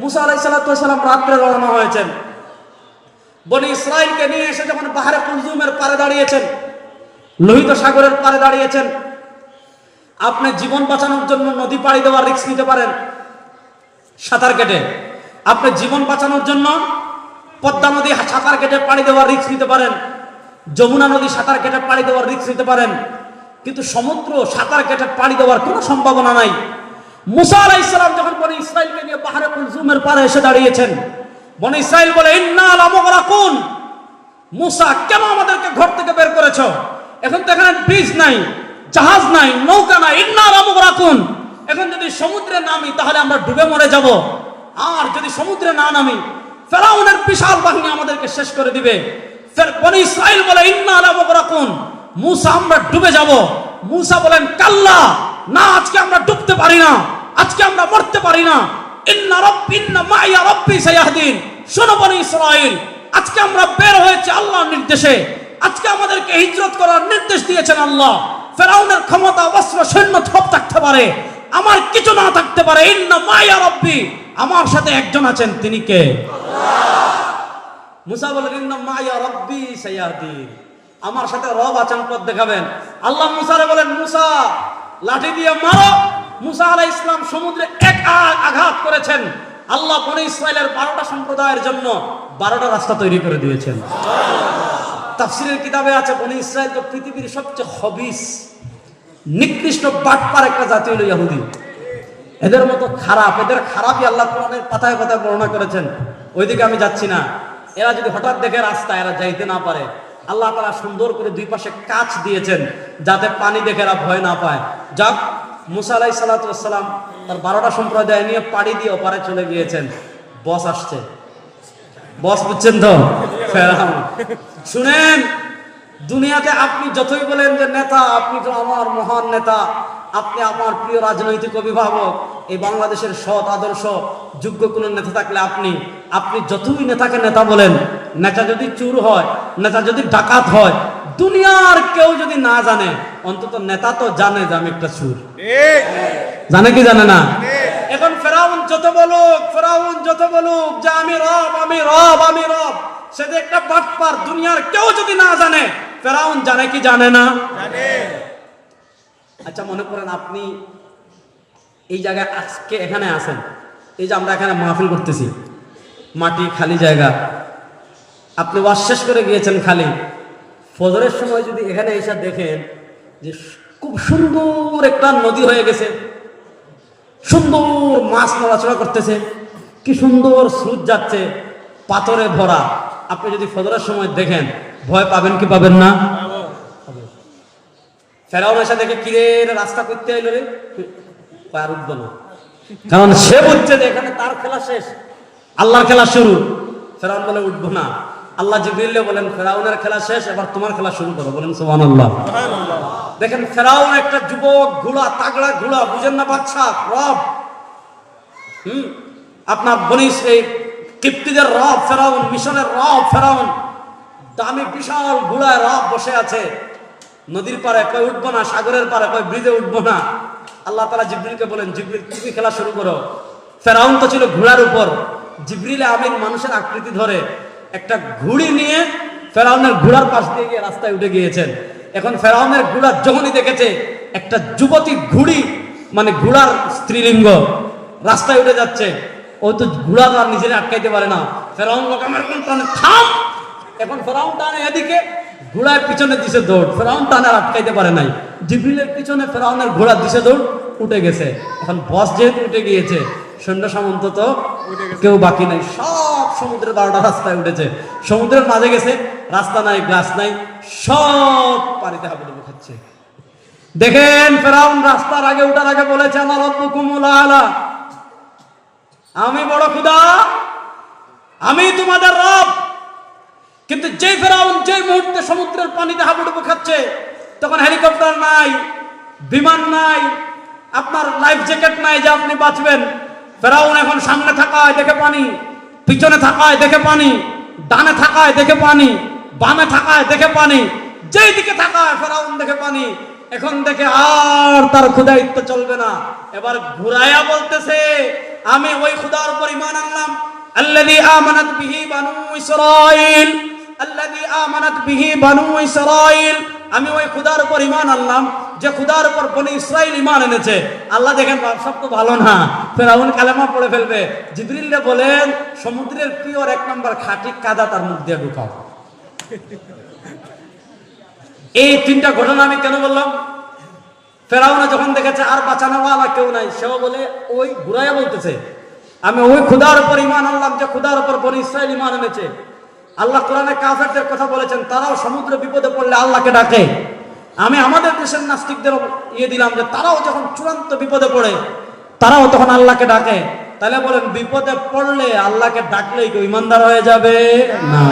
মুসা আলাইসাল্লাম রাত্রে রওনা হয়েছেন। বনি ইসরায়েলকে নিয়ে এসে যখন বাহারে কুলজুমের পারে দাঁড়িয়েছেন, লোহিত সাগরের পারে দাঁড়িয়েছেন, আপনি জীবন বাঁচানোর জন্য নদী পাড়ি দেওয়ার রিস্ক নিতে পারেন সাঁতার কেটে। আপনি জীবন বাঁচানোর জন্য পদ্মা নদী সাঁতার কেটে পাড়ি দেওয়ার রিস্ক নিতে পারেন, যমুনা নদী সাঁতার কেটে পাড়ি দেওয়ার রিস্ক নিতে পারেন, কিন্তু সমুদ্র সাঁতার কেটে পাড়ি দেওয়ার কোনো সম্ভাবনা নাই। মুসা আলাহ ইসলাম যখন বনি ইসরায়েলকে নিয়ে পাহাড়ে কুলজুমের পারে এসে দাঁড়িয়েছেন, বনি ইসরায়েল বলে, ইন্না লামগরাকুন মুসা, কেন আমাদেরকে ঘর থেকে বের করেছ? এখন তো এখানে ব্রিজ নাই, জাহাজ নাই, নৌকা নাই। ইন্না লামগরাকুন এখন যদি সমুদ্রে নামি, তাহলে আমরা ডুবে মরে যাব। আর যদি সমুদ্রে না নামি, ফেরাউনের বিশাল বাহিনী আমাদেরকে শেষ করে দিবে। বনি ইসরায়েল বলে, ইন্না লামগরাকুন মুসা, আমরা ডুবে যাব। মুসা বলেন, কাল্লা, না, আজকে আমরা ডুবতে পারি না। আজকে আমরা মরতে পারি না। ইন্না রব্বি, ইন্না মাইয়া রব্বি সায়াহদিন। শোনো বনি ইসরাইল আজকে আমরা বের হয়েছে আল্লাহর নির্দেশে। আজকে আমাদেরকে হিজরত করার নির্দেশ দিয়েছেন আল্লাহ। ফেরাউনের ক্ষমতা, অস্ত্র, সৈন্য সব থাকতে পারে। আমার কিছু না থাকতে পারে। ইন্না মাইয়া রব্বি। আমার সাথে একজন আছেন, তিনি কে? মুসা বলেন ইন্না মাইয়া রব্বি সায়াহদিন। আমার সাথে রব আচান পথ দেখাবেন। আল্লাহ মুসারে বলেন, মুসা, লাঠি দিয়ে মারো। মুসা আলাহ ইসলাম সমুদ্রে এক আঘাত করেছেন। আল্লাহ বনে ইসরায়েলের বারোটা সম্প্রদায়ের জন্য বারোটা রাস্তা তৈরি করে দিয়েছেন। তাফসিরের কিতাবে আছে, বনে ইসরায়েল তো পৃথিবীর সবচেয়ে হবিস, নিকৃষ্ট বাটপার একটা জাতি হলো ইহুদি। এদের মতো খারাপ, এদের খারাপই আল্লাহ কোরআনের পাতায় পাতায় বর্ণনা করেছেন। ওইদিকে আমি যাচ্ছি না। এরা যদি হঠাৎ দেখে রাস্তা, এরা যাইতে না পারে। আল্লাহ তারা সুন্দর করে দুই পাশে কাচ দিয়েছেন, যাতে পানি দেখে এরা ভয় না পায়। যাক মুসা আলাই সালাতাম তার বারোটা সম্প্রদায় নিয়ে পাড়ি দিয়ে ওপারে চলে গিয়েছেন। বস আসছে। বস বুঝছেন তো। শুনেন, দুনিয়াতে আপনি যতই বলেন যে নেতা, আপনি তো আমার মহান নেতা, আপনি আমার প্রিয় রাজনৈতিক অভিভাবক, এই বাংলাদেশের সৎ আদর্শ, যোগ্য কোনো নেতা থাকলে আপনি আপনি যতই নেতাকে নেতা বলেন, নেতা যদি চুর হয়, নেতা যদি ডাকাত হয় দুনিয়ার কেউ যদি না জানে অন্তত নেতা তো জানে যে আমি একটা সুর। জানে কি জানে না? এখন ফেরাউন যত বলুক ফেরাউন যত বলুক যে আমি রব আমি রব আমি রব সে যে একটা বাটপার দুনিয়ার কেউ যদি না জানে ফেরাউন জানে কি জানে না? আচ্ছা মনে করেন আপনি এই জায়গায় আজকে এখানে আছেন এই যে আমরা এখানে মাহফিল করতেছি মাটি খালি জায়গা আপনি ওয়াশ শেষ করে গিয়েছেন খালি ফজরের সময় যদি এখানে এসে দেখেন যে খুব সুন্দর একটা নদী হয়ে গেছে, সুন্দর মাছ নড়াচড়া করতেছে, কি সুন্দর স্রোত যাচ্ছে, পাথরে ভরা। আপনি যদি ফজরের সময় দেখেন, ভয় পাবেন কি পাবেন না? ফেরাউন এসে দেখে, কিরে রাস্তা করতে এলো রে? উঠবো না। কারণ সে বুঝছে যে এখানে তার খেলা শেষ, আল্লাহর খেলা শুরু। ফেরাউন বলে, উঠবো না। আল্লাহ জিবরিল্লে বলেন ফেরাউনের খেলা শেষ এবার তোমার খেলা শুরু করো। বলেন সোহান আল্লাহ দেখেন ফেরাউন একটা যুবক ঘোড়া তাগড়া ঘোড়া বুঝেন না বাচ্চা রব। হুম? আপনার বনিস এই কিপ্তিদের রব ফেরাউন মিশনের রব ফেরাউন। দামি বিশাল ঘোড়ায় রব বসে আছে। নদীর পারে কই উঠবো না সাগরের পারে কই ব্রিজে উঠবো না। আল্লাহ তালা জিব্রিলকে বলেন জিব্রিল তুমি খেলা শুরু করো। ফেরাউন তো ছিল ঘোড়ার উপর। জিব্রিল আমিন মানুষের আকৃতি ধরে। একটা ঘুড়ি নিয়ে ফেরাউনের ঘোড়ার পাশ দিয়ে গিয়ে রাস্তায় উঠে গিয়েছেন। এখন ফেরাউনের ঘোড়া যখনই দেখেছে, একটা যুবতী ঘুড়ি মানে ঘোড়ার স্ত্রীলিঙ্গ, রাস্তায় উঠে যাচ্ছে। ও তো ঘোড়া তো আর নিজের আটকাইতে পারে না। ফেরাউন লোক কোন টানে থাম! এখন ফেরাউন টানে এদিকে ঘোড়ার পিছনে দিছে দৌড়। ফেরাউন টানে আটকাইতে পারে নাই। জিব্রিলের পিছনে ফেরাউনের ঘোড়া দিছে দৌড়, উঠে গেছে। এখন বস যেহেতু উঠে গিয়েছে, সৈন্য সামন্ত তো কেউ বাকি নাই। সব সমুদ্রের বারোটা রাস্তায় উঠেছে। সমুদ্রের মাঝে গেছে, রাস্তা নাই গ্লাস নাই, সব পানিতে হাবুডুবু খাচ্ছে। দেখেন ফেরাউন, রাস্তার আগে উঠার আগে বলেছে আমার আলা আমি বড় খুদা আমি তোমাদের রব। কিন্তু যে ফেরাউন যে মুহূর্তে সমুদ্রের পানিতে হাবুডুবু খাচ্ছে, তখন হেলিকপ্টার নাই, বিমান নাই, আপনার লাইফ জ্যাকেট নাই যে আপনি বাঁচবেন। ফেরাউন এখন সামনে থাকায় দেখে পানি। পিছনে থাকায় দেখে পানি, ডানে থাকায় দেখে পানি, বামে থাকায় দেখে পানি, যেই দিকে থাকায় ফেরাউন দেখে পানি, এখন দেখে আর তার ক্ষুদায়িত্ব চলবে না। এবার ঘুরাইয়া বলতেছে, আমি ওই খুদার উপর ঈমান আনলাম। আল্লাযী আমানাত বিহি বানু ইসরাঈল, আল্লাযী আমানাত বিহি বানু ইসরাঈল আমি ওই খুদার উপর ঈমান আনলাম, যে খুদার উপর বনি ইসরাইল ঈমান এনেছে। আল্লাহ দেখেন সব তো ভালো না। ফেরাউন কালেমা পড়ে ফেলবে। জিবরিলকে বলেন, সমুদ্রের পিওর এক নম্বর খাঁটি কাদা তার মুখ দিয়ে ঢুকাও। এই তিনটা ঘটনা আমি কেন বললাম? ফেরাউনা যখন দেখেছে, আর বাঁচানো ওয়ালা কেউ নাই, সেও বলে, ওই ঘুরাইয়া বলতেছে, আমি ওই খুদার উপর ইমান আনলাম, যে খুদার উপর বনি ইসরায়েল ইমান এনেছে। আল্লাহ কোরআনে কাফেরদের কথা বলেছেন, তারাও সমুদ্র বিপদে পড়লে আল্লাহকে ডাকে। আমি আমাদের দেশের নাস্তিকদের ইয়ে দিলাম যে তারাও যখন চূড়ান্ত বিপদে পড়ে, তারাও তখন আল্লাহকে ডাকে। তাহলে বলেন, বিপদে পড়লে আল্লাহকে ডাকলেই কেউ ইমানদার হয়ে যাবে? না।